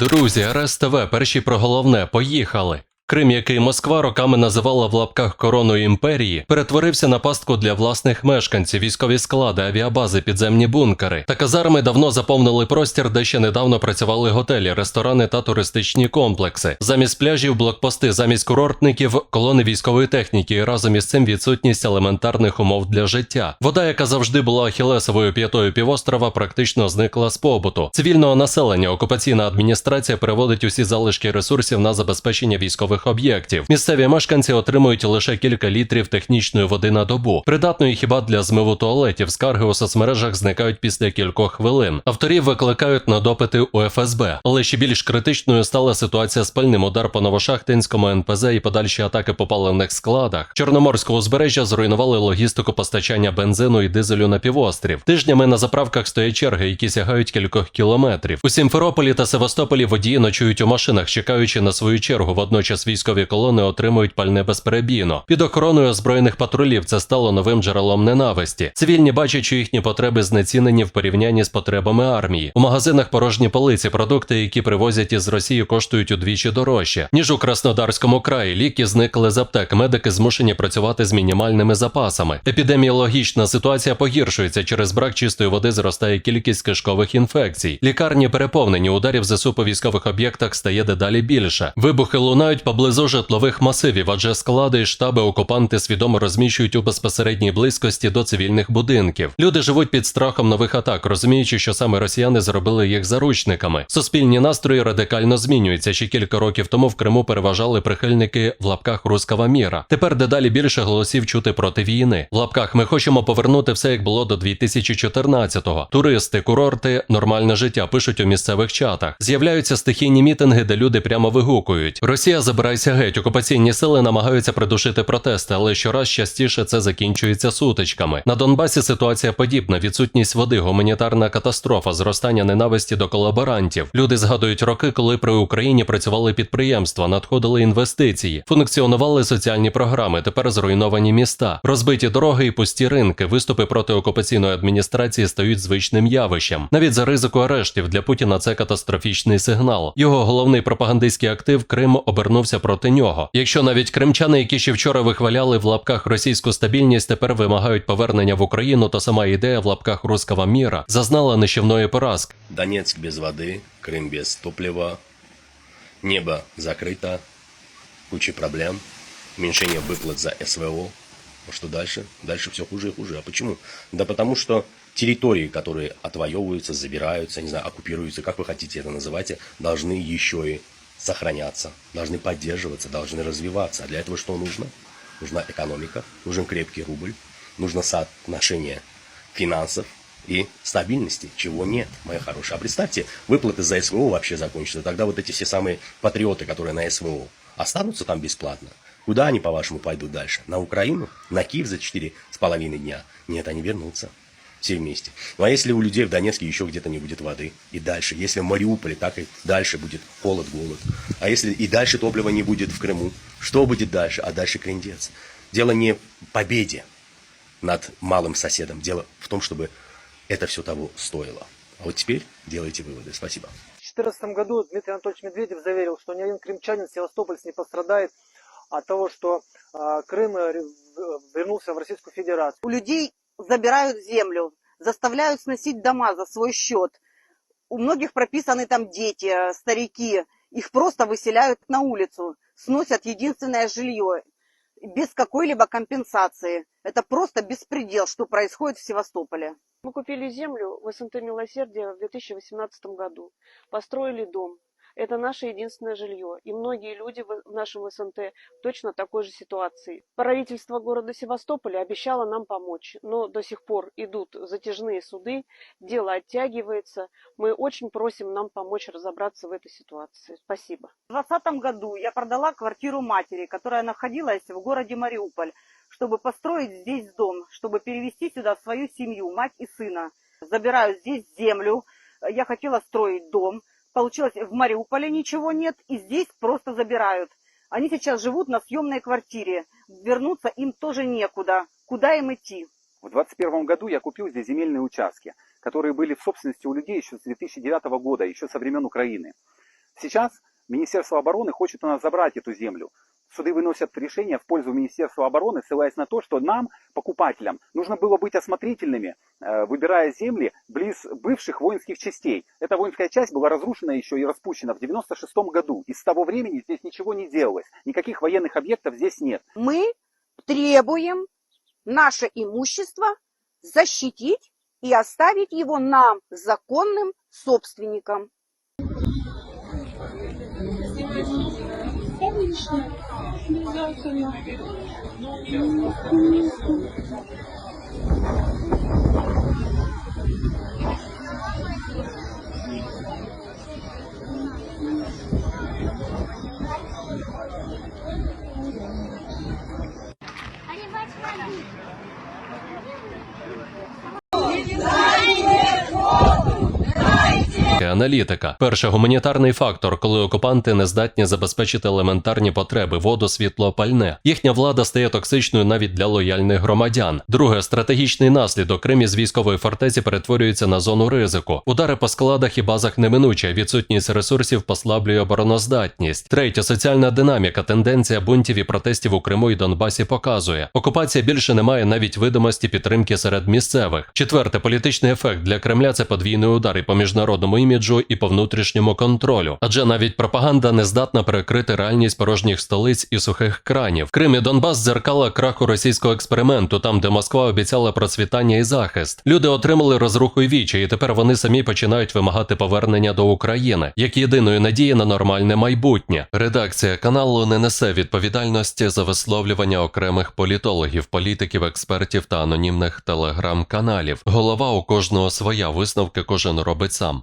Друзі, РС ТВ, перші про головне, поїхали. Крим, який Москва роками називала в лапках короною імперії, перетворився на пастку для власних мешканців, військові склади, авіабази, підземні бункери. Та казарми давно заповнили простір, де ще недавно працювали готелі, ресторани та туристичні комплекси. Замість пляжів, блокпости, замість курортників, колони військової техніки і разом із цим відсутність елементарних умов для життя. Вода, яка завжди була ахілесовою п'ятою півострова, практично зникла з побуту. Цивільного населення окупаційна адміністрація переводить усі залишки ресурсів на забезпечення військових об'єктів. Місцеві мешканці отримують лише кілька літрів технічної води на добу, придатної хіба для змиву туалетів. Скарги у соцмережах зникають після кількох хвилин. Авторів викликають на допити у ФСБ, але ще більш критичною стала ситуація з пальним удар по Новошахтинському НПЗ і подальші атаки по паливних складах. Чорноморського узбережжя зруйнували логістику постачання бензину і дизелю на півострів. Тижнями на заправках стоять черги, які сягають кількох кілометрів. У Сімферополі та Севастополі водії ночують у машинах, чекаючи на свою чергу. Водночас військові колони отримують пальне безперебійно. Під охороною озброєних патрулів це стало новим джерелом ненависті. Цивільні бачать, що їхні потреби знецінені в порівнянні з потребами армії. У магазинах порожні полиці, продукти, які привозять із Росії, коштують удвічі дорожче ніж у Краснодарському краї. Ліки зникли з аптек. Медики змушені працювати з мінімальними запасами. Епідеміологічна ситуація погіршується через брак чистої води. Зростає кількість кишкових інфекцій. Лікарні переповнені. Ударів ЗСУ по військових об'єктах стає дедалі більше. Вибухи лунають поблизу житлових масивів, адже склади і штаби окупанти свідомо розміщують у безпосередній близькості до цивільних будинків. Люди живуть під страхом нових атак, розуміючи, що саме росіяни зробили їх заручниками. Суспільні настрої радикально змінюються. Ще кілька років тому в Криму переважали прихильники в лапках рускава міра. Тепер дедалі більше голосів чути проти війни. В лапках ми хочемо повернути все, як було до 2014-го. Туристи, курорти, нормальне життя пишуть у місцевих чатах. З'являються стихійні мітинги, де люди прямо вигукують: Росія забирайся геть. Окупаційні сили намагаються придушити протести, але щораз частіше це закінчується сутичками. На Донбасі ситуація подібна: відсутність води, гуманітарна катастрофа, зростання ненависті до колаборантів. Люди згадують роки, коли при Україні працювали підприємства, надходили інвестиції, функціонували соціальні програми. Тепер зруйновані міста, розбиті дороги і пусті ринки. Виступи проти окупаційної адміністрації стають звичним явищем. Навіть за ризику арештів для Путіна це катастрофічний сигнал. Його головний пропагандистський актив Крим обернувся проти нього. Якщо навіть кримчани, які ще вчора вихваляли в лапках російську стабільність, тепер вимагають повернення в Україну, то сама ідея в лапках руского міра зазнала нищівної поразки. Донецк без воды, Крым без топлива, небо закрыто, куча проблем, уменьшение выплат за СВО. А что дальше? Дальше все хуже и хуже. А почему? Да потому что территории, которые отвоевываются, забираются, не знаю, оккупируются, как вы хотите это называйте, должны еще и сохраняться, должны поддерживаться, должны развиваться. А для этого что нужно? Нужна экономика, нужен крепкий рубль, нужно соотношение финансов и стабильности, чего нет, моя хорошая. А представьте, выплаты за СВО вообще закончатся, тогда вот эти все самые патриоты, которые на СВО, останутся там бесплатно. Куда они, по-вашему, пойдут дальше? На Украину? На Киев за четыре с половиной дня? Нет, они вернутся. Все вместе. Ну а если у людей в Донецке еще где-то не будет воды? И дальше. Если в Мариуполе, так и дальше будет холод, голод. А если и дальше топлива не будет в Крыму? Что будет дальше? А дальше крендец. Дело не в победе над малым соседом. Дело в том, чтобы это все того стоило. А вот теперь делайте выводы. Спасибо. В 2014 году Дмитрий Анатольевич Медведев заверил, что ни один крымчанин Севастопольц не пострадает от того, что а, Крым э, вернулся в Российскую Федерацию. У людей забирают землю, заставляют сносить дома за свой счет. У многих прописаны там дети, э, старики. Их просто выселяют на улицу, сносят единственное жилье без какой-либо компенсации. Это просто беспредел, что происходит в Севастополе. Мы купили землю в СНТ «Милосердие» в 2018 году. Построили дом. Это наше единственное жилье. И многие люди в нашем СНТ точно такой же ситуации. Правительство города Севастополя обещало нам помочь, но до сих пор идут затяжные суды, дело оттягивается. Мы очень просим нам помочь разобраться в этой ситуации. Спасибо. В 2020 году я продала квартиру матери, которая находилась в городе Мариуполь, чтобы построить здесь дом, чтобы перевести сюда свою семью, мать и сына. Забираю здесь землю, я хотела строить дом. Получилось, в Мариуполе ничего нет, и здесь просто забирают. Они сейчас живут на съемной квартире. Вернуться им тоже некуда. Куда им идти? В 2021 году я купил здесь земельные участки, которые были в собственности у людей еще с 2009 года, еще со времен Украины. Сейчас Министерство обороны хочет у нас забрать эту землю. Суды выносят решение в пользу Министерства обороны, ссылаясь на то, что нам, покупателям, нужно было быть осмотрительными, э, выбирая земли близ бывших воинских частей. Эта воинская часть была разрушена еще и распущена в 96 году. И с того времени здесь ничего не делалось. Никаких военных объектов здесь нет. мы требуем наше имущество защитить и оставить его нам, законным собственникам. обязательно. Thank you. Аналітика перший гуманітарний фактор, коли окупанти не здатні забезпечити елементарні потреби воду, світло, пальне. Їхня влада стає токсичною навіть для лояльних громадян. Друге, стратегічний наслідок Крим із військової фортеці перетворюється на зону ризику. Удари по складах і базах неминучі, відсутність ресурсів послаблює обороноздатність. Третє, соціальна динаміка, тенденція бунтів і протестів у Криму і Донбасі показує. Окупація більше не має навіть видимості підтримки серед місцевих. Четверте, політичний ефект для Кремля це подвійний удар і по міжнародному іміджу, і по внутрішньому контролю. Адже навіть пропаганда не здатна перекрити реальність порожніх столиць і сухих кранів. Крим і Донбас дзеркала краху російського експерименту, там де Москва обіцяла процвітання і захист. Люди отримали розруху і вічі, і тепер вони самі починають вимагати повернення до України як єдиної надії на нормальне майбутнє. Редакція каналу не несе відповідальності за висловлювання окремих політологів, політиків, експертів та анонімних телеграм-каналів. Голова у кожного своя висновки кожен робить сам.